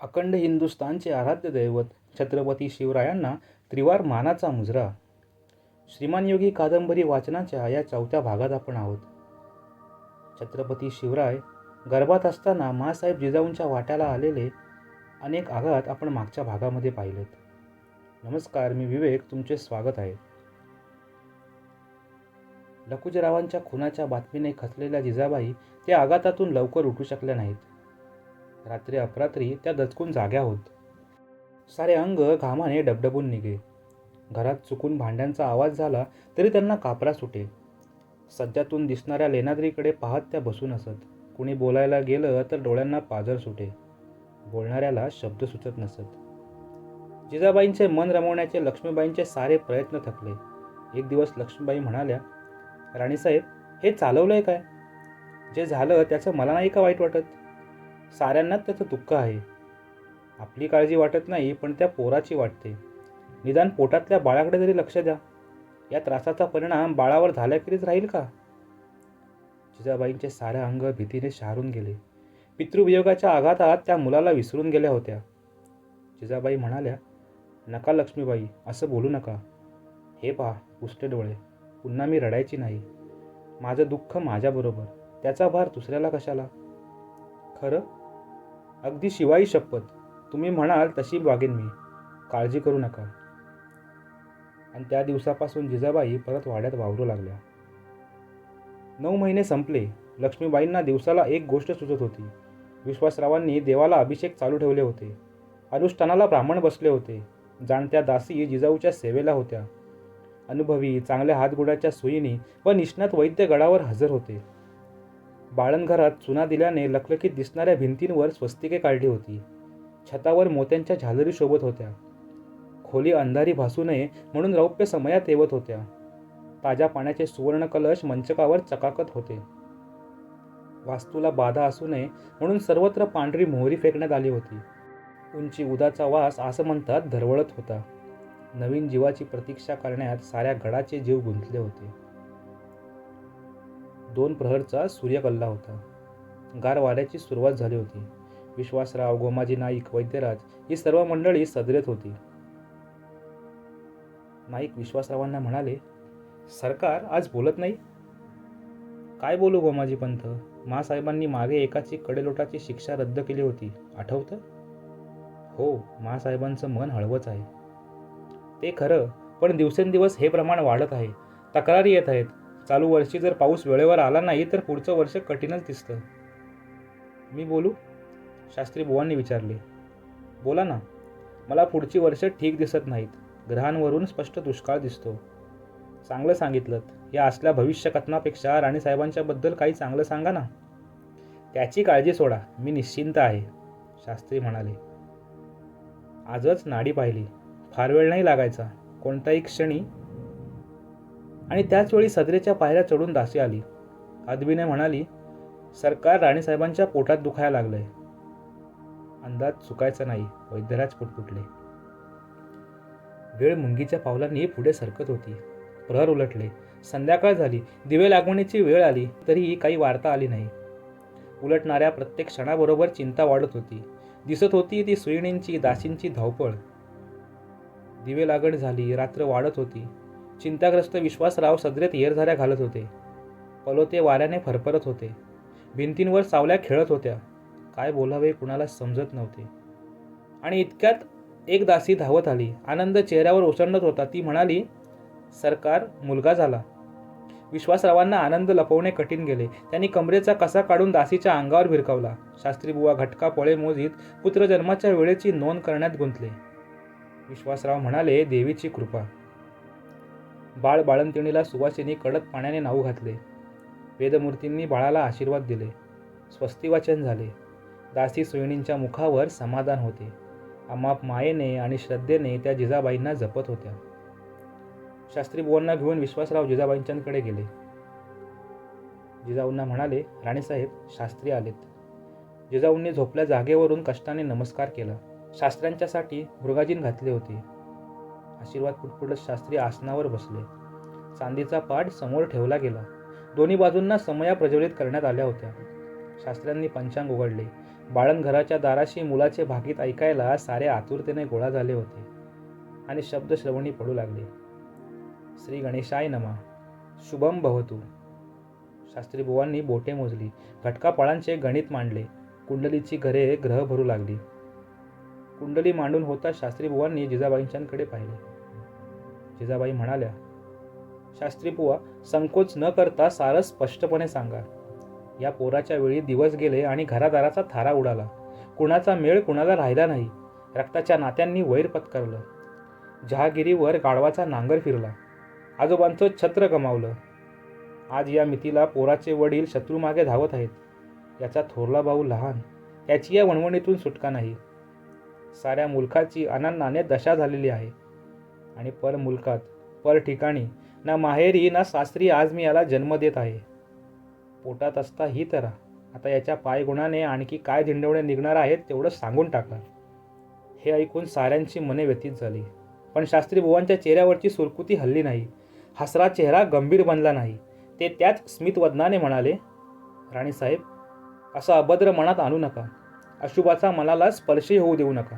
अखंड हिंदुस्थानचे आराध्य दैवत छत्रपती शिवरायांना त्रिवार मानाचा मुजरा. श्रीमान योगी कादंबरी वाचनाच्या या चौथ्या भागात आपण आहोत. छत्रपती शिवराय गर्भात असताना मासाहेब जिजाऊंच्या वाट्याला आलेले अनेक आघात आपण मागच्या भागामध्ये पाहिलेत. नमस्कार मी विवेक तुमचे स्वागत आहे. लकुजरावांच्या खुनाच्या बातमीने खचलेल्या जिजाबाई त्या आघातातून लवकर उठू शकल्या नाहीत. रात्री अपरात्री त्या दचकून जाग्या होत. सारे अंग घामाने डबडबून निघे. घरात चुकून भांड्यांचा आवाज झाला तरी त्यांना कापरा सुटे. सज्जातून दिसणाऱ्या लेनाद्रीकडे पाहत त्या बसून असत. कुणी बोलायला गेलं तर डोळ्यांना पाजर सुटे. बोलणाऱ्याला शब्द सुचत नसत. जिजाबाईंचे मन रमवण्याचे लक्ष्मीबाईंचे सारे प्रयत्न थकले. एक दिवस लक्ष्मीबाई म्हणाल्या राणीसाहेब हे चालवलंय काय? जे झालं त्याचं मला नाही का वाईट वाटत? साऱ्यांनाच त्याचं दुःख आहे. आपली काळजी वाटत नाही पण त्या पोराची वाटते. निदान पोटातल्या बाळाकडे तरी लक्ष द्या. या त्रासाचा परिणाम बाळावर झाल्याखेरीज राहील का? जिजाबाईंचे सारे अंग भीतीने शहारून गेले. पितृवियोगाच्या आघातात त्या मुलाला विसरून गेल्या होत्या. जिजाबाई म्हणाल्या नका लक्ष्मीबाई असं बोलू नका. हे पहा उष्टे डोळे. पुन्हा मी रडायची नाही. माझं दुःख माझ्याबरोबर. त्याचा भार दुसऱ्याला कशाला? खरं? अगदी शिवाई शपथ. तुम्ही म्हणाल तशी वागेन मी. काळजी करू नका. आणि त्या दिवसापासून जिजाबाई परत वाड्यात वावरू लागल्या. नऊ महिने संपले. लक्ष्मीबाईंना दिवसाला एक गोष्ट सुचत होती. विश्वासरावांनी देवाला अभिषेक चालू ठेवले होते. अनुष्ठानाला ब्राह्मण बसले होते. जाणत्या दासी जिजाऊच्या सेवेला होत्या. अनुभवी चांगल्या हातगुडाच्या सुईनी व निष्णात वैद्य गडावर हजर होते. बाळणघरात चुना दिल्याने लखलखीत दिसणाऱ्या भिंतींवर स्वस्तिके काढली होती. छतावर मोत्यांच्या झालरी शोभत होत्या. खोली अंधारी भासू नये म्हणून रौप्य समयात येवत होत्या. ताज्या पाण्याचे सुवर्ण कलश मंचकावर चकाकत होते. वास्तूला बाधा असू नये म्हणून सर्वत्र पांढरी मोहरी फेकण्यात आली होती. उंची उदाचा वास असं म्हणतात धरवळत होता. नवीन जीवाची प्रतीक्षा करण्यात साऱ्या गडाचे जीव गुंतले होते. दोन प्रहरचा सूर्य कल्ला होता. गार वाऱ्याची सुरुवात झाली होती. विश्वासराव गोमाजी नाईक वैद्यराज ही सर्व मंडळी सदरेत होती. नाईक विश्वासरावांना म्हणाले सरकार आज बोलत नाही? काय बोलू गोमाजी पंत मासाहेबांनी मागे एकाची कडेलोटाची शिक्षा रद्द केली होती. आठवतं? हो मासाहेबांचं मन हळवंच आहे. ते खरं पण दिवसेंदिवस हे प्रमाण वाढत आहे. तक्रारी येत आहेत. चालू वर्षी जर पाऊस वेळेवर आला नाही तर पुढचं वर्ष कठीणच दिसतं. मी बोलू? शास्त्री बुवांनी विचारले. बोला ना. मला पुढची वर्ष ठीक दिसत नाहीत. ग्रहांवरून स्पष्ट दुष्काळ दिसतो. चांगलं सांगितलं या असल्या भविष्यकथनापेक्षा राणीसाहेबांच्याबद्दल काही चांगलं सांगा ना. त्याची काळजी सोडा. मी निश्चिंत आहे. शास्त्री म्हणाले. आजच नाडी पाहिली. फार वेळ नाही लागायचा. कोणताही क्षणी आणि त्याचवेळी सदरेच्या पायऱ्या चढून दासी आली. अदबीने म्हणाली सरकार राणीसाहेबांच्या पोटात दुखायला लागलंय. अंदाज चुकायचा नाही. वैद्यराज पुटपुटले. वेळ मुंगीच्या पावलांनी पुढे सरकत होती. प्रहर उलटले. संध्याकाळ झाली. दिवे लागवणीची वेळ आली. तरीही काही वार्ता आली नाही. उलटणाऱ्या प्रत्येक क्षणाबरोबर चिंता वाढत होती. दिसत होती ती सुईणींची दासींची धावपळ. दिवे लागण झाली. रात्र वाढत होती. चिंताग्रस्त विश्वासराव सदरेत येरझाऱ्या घालत होते. पलोते वाऱ्याने फरफरत होते. भिंतींवर सावल्या खेळत होत्या. काय बोलावे कुणाला समजत नव्हते. आणि इतक्यात एक दासी धावत आली. आनंद चेहऱ्यावर ओसंडत होता. ती म्हणाली सरकार मुलगा झाला. विश्वासरावांना आनंद लपवणे कठीण गेले. त्यांनी कमरेचा कसा काढून दासीच्या अंगावर भिरकावला. शास्त्रीबुवा घटका पळे मोजीत पुत्रजन्माच्या वेळेची नोंद करण्यात गुंतले. विश्वासराव म्हणाले देवीची कृपा. बाळ बाळंतिणीला सुवासिनी कडक पाण्याने नाव घातले. वेदमूर्तींनी बाळाला आशीर्वाद दिले. स्वस्तिवाचन झाले. दासी सोयणींच्या मुखावर समाधान होते. अमाप मायेने आणि श्रद्धेने त्या जिजाबाईंना जपत होत्या. शास्त्री बुवांना घेऊन विश्वासराव जिजाबाईंच्याकडे गेले. जिजाऊंना म्हणाले राणीसाहेब शास्त्री आलेत. जिजाऊंनी झोपल्या जागेवरून कष्टाने नमस्कार केला. शास्त्र्यांच्यासाठी मृगाजीन घातले होते. आशीर्वाद पुटपुटत शास्त्री आसनावर बसले. चांदीचा पाठ समोर ठेवला गेला. दोन्ही बाजूंना समया प्रज्वलित करण्यात आल्या होत्या. शास्त्र्यांनी पंचांग उघडले. बाळणघराच्या दाराशी मुलाचे भाकीत ऐकायला सारे आतुरतेने गोळा झाले होते. आणि शब्द श्रवणी पडू लागले. श्री गणेशाय नमा. शुभम भवतू. शास्त्री बुवांनी बोटे मोजली. घटकापाळांचे गणित मांडले. कुंडलीची घरे ग्रह भरू लागली. कुंडली मांडून होता शास्त्री बुवांनी जिजाबाईंच्याकडे पाहिले. जिजाबाई म्हणाल्या शास्त्री बुवा संकोच न करता सारं स्पष्टपणे सांगा. या पोराच्या वेळी दिवस गेले आणि घरादाराचा थारा उडाला. कुणाचा मेळ कुणाला राहिला नाही. रक्ताच्या नात्यांनी वैर पत्करलं. जहागिरीवर गाढवाचा नांगर फिरला. आजोबांचं छत्र गमावलं. आज या मितीला पोराचे वडील शत्रूमागे धावत आहेत. याचा थोरला भाऊ लहान. त्याची या वणवणीतून सुटका नाही. साऱ्या मुलखाची अनन्नाने दशा झालेली आहे. आणि पर मुलखात पर ठिकाणी ना माहेरी ना सासरी आज मी याला जन्म देत आहे. पोटात असता ही तरा. आता याच्या पायगुणाने आणखी काय धिंडवणे निघणार आहेत तेवढं सांगून टाका. हे ऐकून साऱ्यांची मने व्यतीत झाली. पण शास्त्री बुवांच्या चेहऱ्यावरची सुरकुती हल्ली नाही. हसरा चेहरा गंभीर बनला नाही. ते त्याच स्मितवदनाने म्हणाले राणीसाहेब असं अभद्र मनात आणू नका. अशुभाचा मनाला स्पर्शही होऊ देऊ नका.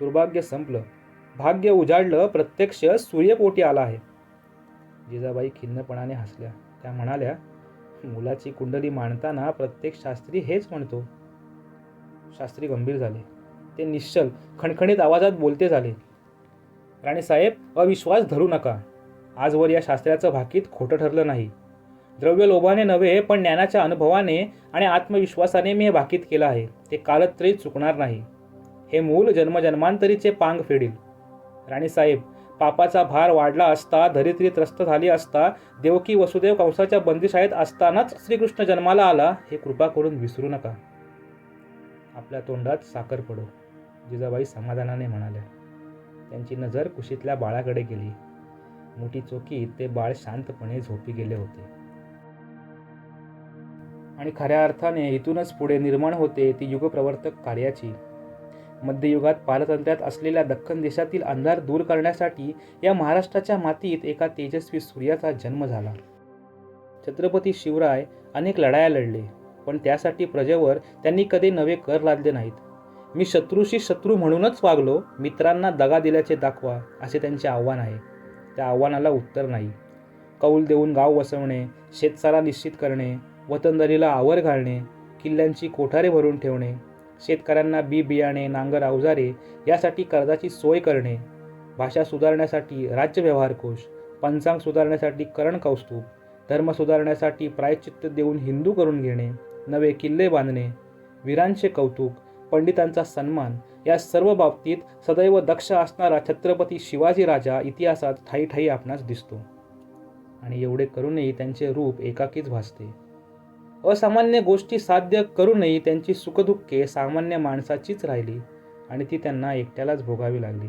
दुर्भाग्य संपलं. भाग्य उजाडलं प्रत्यक्ष सूर्यपोटी आला आहे. जिजाबाई खिन्नपणाने हसल्या. त्या म्हणाल्या मुलाची कुंडली मांडताना प्रत्येक शास्त्री हेच म्हणतो. शास्त्री गंभीर झाले. ते निश्चल खणखणीत आवाजात बोलते झाले. राणीसाहेब अविश्वास धरू नका. आजवर या शास्त्राचं भाकीत खोटं ठरलं नाही. द्रव्य लोभाने नव्हे पण ज्ञानाच्या अनुभवाने आणि आत्मविश्वासाने मी हे भाकीत केलं आहे. ते कालत्रही चुकणार नाही. हे मूल जन्मजन्मांतरीचे पांग फेडील. राणीसाहेब पापाचा भार वाढला असता धरित्री त्रस्त झाली असता देवकी वसुदेव कंसाच्या बंदिशाळेत असतानाच श्रीकृष्ण जन्माला आला हे कृपा करून विसरू नका. आपल्या तोंडात साखर पडो जिजाबाई समाधानाने म्हणाल्या. त्यांची नजर कुशीतल्या बाळाकडे गेली. मोठी चोकीत ते बाळ शांतपणे झोपी गेले होते. आणि खऱ्या अर्थाने इथूनच पुढे निर्माण होते ती युगप्रवर्तक कार्याची. मध्ययुगात पारतंत्र्यात असलेल्या दख्खन देशातील अंधार दूर करण्यासाठी या महाराष्ट्राच्या मातीत एका तेजस्वी सूर्याचा जन्म झाला. छत्रपती शिवराय अनेक लढाया लढले पण त्यासाठी प्रजेवर त्यांनी कधी नवे कर लादले नाहीत. मी शत्रूशी शत्रू म्हणूनच वागलो मित्रांना दगा दिल्याचे दाखवा असे त्यांचे आव्हान आहे. त्या आव्हानाला उत्तर नाही. कौल देऊन गाव वसवणे शेतसारा निश्चित करणे वतनदारीला आवर घालणे किल्ल्यांची कोठारे भरून ठेवणे शेतकऱ्यांना बी बियाणे नांगर अवजारे यासाठी कर्जाची सोय करणे भाषा सुधारण्यासाठी राज्य व्यवहार कोश पंचांग सुधारण्यासाठी करण कौस्तुभ धर्म सुधारण्यासाठी प्रायश्चित्त देऊन हिंदू करून घेणे नवे किल्ले बांधणे वीरांचे कौतुक पंडितांचा सन्मान या सर्व बाबतीत सदैव दक्ष असणारा छत्रपती शिवाजी राजा इतिहासात ठाई ठाई आपणास दिसतो. आणि एवढे करूनही त्यांचे रूप एकाकीच भासते. असामान्य गोष्टी साध्य करूनही त्यांची सुखदुःखे सामान्य माणसाचीच राहिली आणि ती त्यांना एकट्यालाच भोगावी लागली.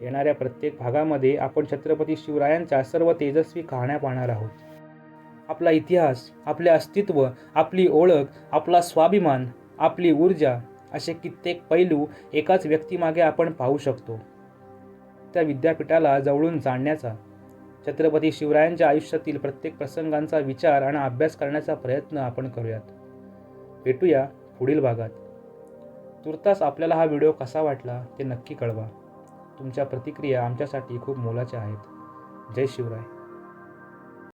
येणाऱ्या प्रत्येक भागामध्ये आपण छत्रपती शिवरायांच्या सर्व तेजस्वी कहाण्या पाहणार आहोत. आपला इतिहास आपले अस्तित्व आपली ओळख आपला स्वाभिमान आपली ऊर्जा असे कित्येक पैलू एकाच व्यक्तीमागे आपण पाहू शकतो. त्या विद्यापीठाला जवळून जाणण्याचा छत्रपती शिवरायांच्या आयुष्यातील प्रत्येक प्रसंगांचा विचार आणि अभ्यास करण्याचा प्रयत्न आपण करूयात. भेटूया पुढील भागात. तुर्तास आपल्याला हा व्हिडिओ कसा वाटला ते नक्की कळवा. तुमच्या प्रतिक्रिया आमच्यासाठी खूप मोलाच्या आहेत. जय शिवराय.